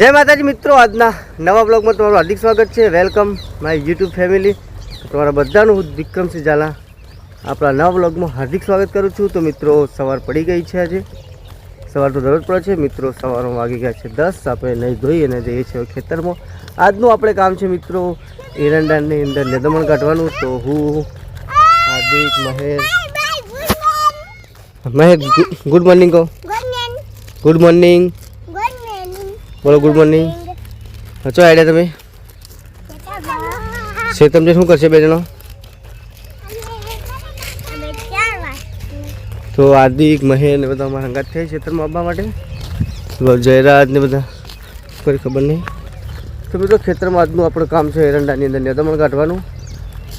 જય માતાજી મિત્રો આજના નવા બ્લોગમાં તમારું હાર્દિક સ્વાગત છે. વેલકમ માય યુટ્યુબ ફેમિલી તમારા બધાનું હું વિક્રમસિંહ ઝાલા આપણા નવા બ્લોગમાં હાર્દિક સ્વાગત કરું છું. તો મિત્રો સવાર પડી ગઈ છે આજે. સવાર તો દરરોજ પડે છે. મિત્રો સવારમાં વાગી ગયા છે દસ. આપણે નહીં ધોઈ અને જઈએ છીએ ખેતરમાં. આજનું આપણે કામ છે મિત્રો એરંડાની અંદર નિદમણ કાઢવાનું. તો હું હાર્દિક મહેશ. મહેશ ગુડ મોર્નિંગ કહો. ગુડ મોર્નિંગ બોલો ગુડ મોર્નિંગ ચો આઈડિયા તમે? છે તમને શું કરશે બે જણો તો હાર્દિક, મહેર ને બધા અમારા હંગાત થયા ખેતરમાં આવવા માટે. જયરાજ ને બધા, કોઈ ખબર નહીં. તો મિત્રો ખેતરમાં આજનું આપણું કામ છે એરંડાની અંદર નિદમણ કાઢવાનું.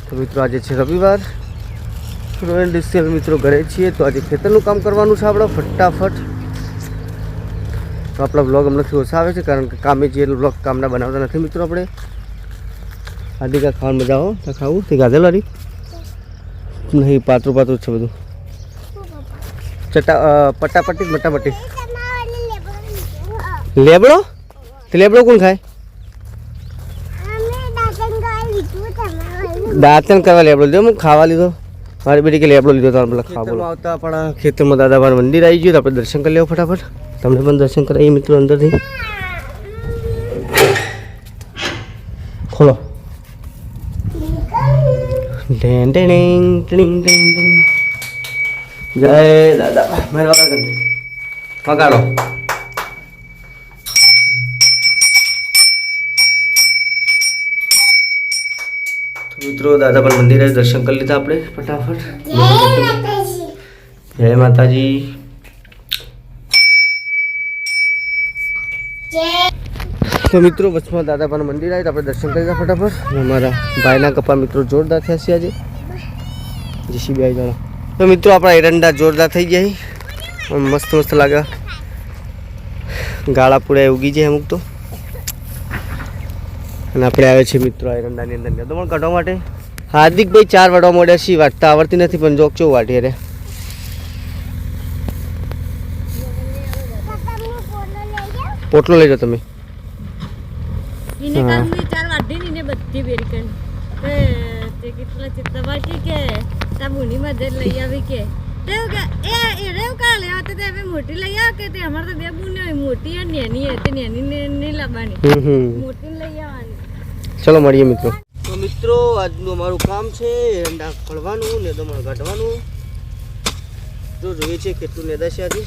તો મિત્રો આજે છે રવિવાર. ડિસ્ટેલ મિત્રો ઘરે છીએ, તો આજે ખેતરનું કામ કરવાનું છે આપણે, ફટાફટ. તો આપણા બ્લોગ હમણાંથી ઓછા આવે છે? કારણ કે કામે જે બ્લોગ કામના બનાવતા નથી મિત્રો આપણે. આદિકા ખાવાની મજા આવો. તો ખાવું? તે ગાધેલ વાળી? નહીં પાતળું પાતળું છે બધું. ચટા પટાપટી કે લેબડો? તે લેબડો કોણ ખાય? દાંતન કરવા લેબડો લીધો. હું ખાવા લીધો. મારી બેટી કે લેબડો લીધો તો પેલા ખાવા આવતા આપણા ખેતરમાં દાદાભાઈ મંદિર આવી ગયું તો આપણે દર્શન કરી લેવું ફટાફટ. તમને પણ દર્શન કરાવીએ મિત્રો અંદરથી. ખોલો. જય દાદા. તો મિત્રો દાદા પણ મંદિરે દર્શન કરી લીધા આપણે ફટાફટ. જય માતાજી. તો મિત્રો વચમાં દાદા પણ મંદિર આવે આપણે દર્શન કરી ફટાફટ. અમારા ભાઈના કપા મિત્રો જોરદાર થયા છે આજે. જીસીબી આવી જાણો તો મિત્રો આપણા એરંડા જોરદાર થઈ ગયા મસ્ત મસ્ત લાગ્યા. ગાળા પૂરા ઉગી જાય અમુક તો. અને આપણે આવે છે મિત્રો એરંડાની અંદર. ગદમણ કાઢવા માટે. હાર્દિકભાઈ ચાર વાડવા મળ્યા છે. વાટતા આવડતી નથી પણ જોક ચો વાટી અરે પોટલો લઈ જાઓ તમે. એને હા. કાલની ચાર વાઢી ને બધી બેરી કરી. તે તે કેટલા ચિત્તવાટી કે તા મુની મધે લઈ આવી કે. તેવું કે એ એ રેવ કા લેવા તે મોટી લઈ આવ કે તે? અમાર તો બે બુને હોય મોટી અને નેની હોય તે નેની ને નહીં લાવવાની. મોટી લઈ આવવાની. ચલો મળીએ મિત્રો. તો મિત્રો આજનું અમારું કામ છે એરંડા ખોલવાનું ને દમણ કાઢવાનું. જો જોઈએ છે કેટલું નેદાશે આજે.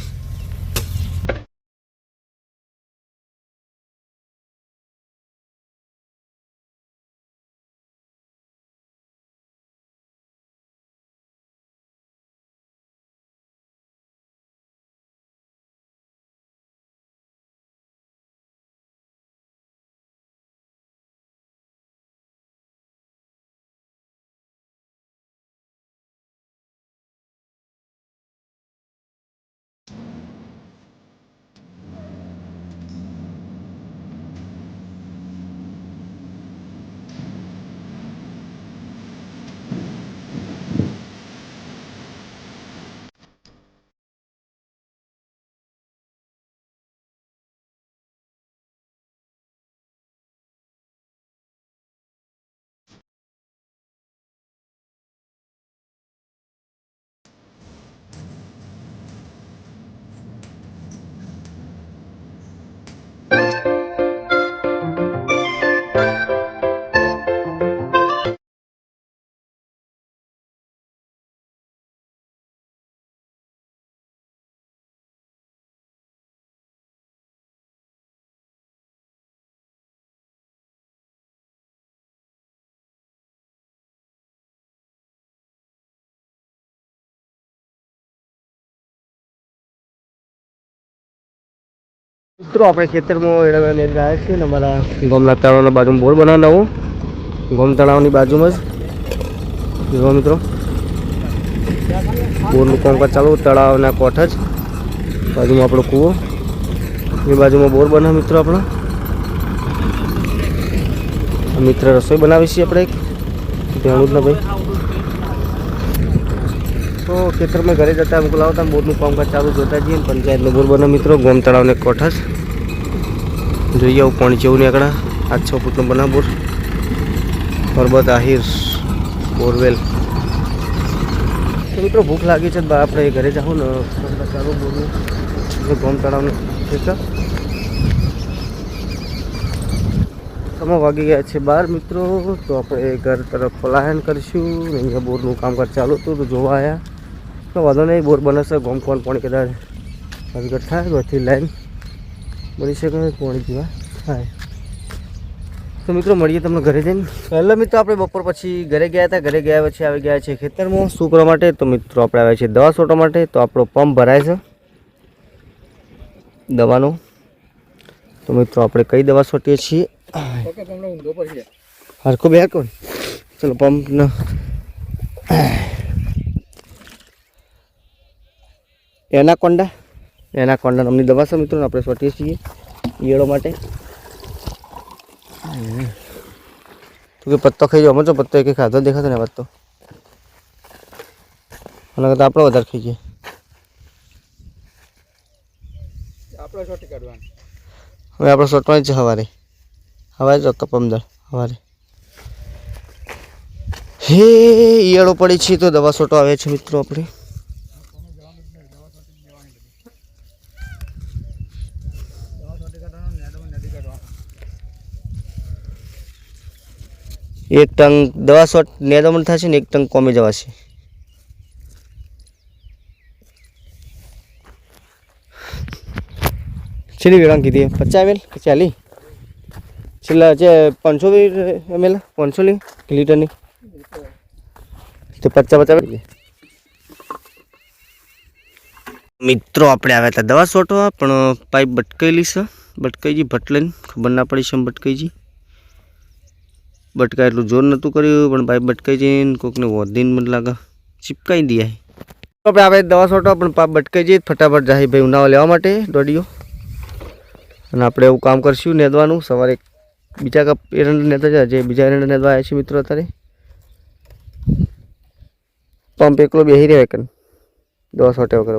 મિત્રો, આપણે ખેતરમાં ગયા છીએ ને અમારા ગોમના તળાવના બાજુમાં બોર બનાવના હું ગોમ તળાવની બાજુમાં જ. જુઓ મિત્રો. બોરનું કોંકા ચાલુ, તળાવના કોઠ જ. બાજુમાં આપણો કૂવો. એ બાજુમાં બોર બનાવ મિત્રો આપણો. મિત્ર રસોઈ બનાવી છીએ આપણે એક. ધ્યાનું ભાઈ. તો ખેતરમાં ઘરે જતા મોકલાવતા બોરનું કામકાજ ચાલુ જોતા જઈએ ને, પંચાયતનો બોર બને. મિત્રો, ગોમ તળાવને કોઠસ. જોઈએ આવું પાણી જેવું નીકળા. આ છ ફૂટનો બના બોર. પરબત, આહિર, બોરવેલ. તો મિત્રો, ભૂખ લાગી છે આપણે ઘરે જાઉં ને ચાલુ બોરનું. ગોમ તળાવનું ઠીક સમય વાગી ગયા છે બાર, મિત્રો. તો આપણે ઘર તરફ પલાયન કરીશું. અહીંયા બોરનું કામકાજ ચાલુ હતું, તો જોવા આવ્યા તો વાંધો નહીં બોર બનશે ગોમ કોણ પાણી કદાચ હકીકત થાય તો અહીંથી લાઈન બની શકે પાણી પીવા. થાય. તો મિત્રો મળીએ તમને ઘરે જઈને. પહેલાં મિત્રો આપણે બપોર પછી ઘરે ગયા હતા ઘરે ગયા પછી આવી ગયા છે ખેતરમાં. શું કરવા માટે? તો મિત્રો આપણે આવ્યા છીએ દવા છોટવા માટે. તો આપણો પંપ ભરાય છે દવાનો. તો મિત્રો આપણે કઈ દવા છોટીએ છીએ? હરકો બે કોણ ચલો પંપનો એના કોંડા? એના કોંડા નામની દવા છે મિત્રો આપણે સોટીએ છીએ ઈયળો માટે. તું કે પત્તો ખાઈ જાવ મચો પત્તો એક ખાધો દેખાતો ને પત્તો. અને કરતાં આપણો વધારે ખાઈ જાય આપણે કાઢવાનું હવે આપણે શોટવાની જ છે સવારે સવારે જો કપમદર સવારે હે ઈયળો પડી છે તો દવા સોટો આવે છે મિત્રો આપણે દવા શોર્ટ કાઢવાનું નેડમાં નદી કાઢવાનું એક ટંગ દવા શોટ નેદમણ થશે ને એક ટંગ કોમી જવાશે. છેલ્લી વેળા કીધી. પચાસ એમએલ ચાલી છેલ્લા છે પાંચસો એમએલ પાંચસો લી લીટરની. તો પચાસ પચાસ મિત્રો આપણે આવ્યા હતા દવા છોટવા પણ પાઇપ ભટકાયેલી છે. ભટકાઈજી ભટલાઈને ખબર ના પડી છે ભટકાઈજી બટકા એટલું જોર નહોતું કર્યું પણ ભાઈ બટકાઈ જઈને કોકને વધીને મને લાગે. ચીપકાઈ દે આપણે આવે દવા છોટો પણ પાપ બટકાઈ જઈએ, ફટાફટ જાય ભાઈ ઉનાવા લેવા માટે, દોડીઓ. અને આપણે એવું કામ કરશું, નેદવાનું. સવારે બીજા કપ એરંડા નેતા છે જે બીજા એરંડા નેદવા આવ્યા છે મિત્રો અત્યારે. પંપ એકલો બેસી રહ્યા કે દવા છોટે વગર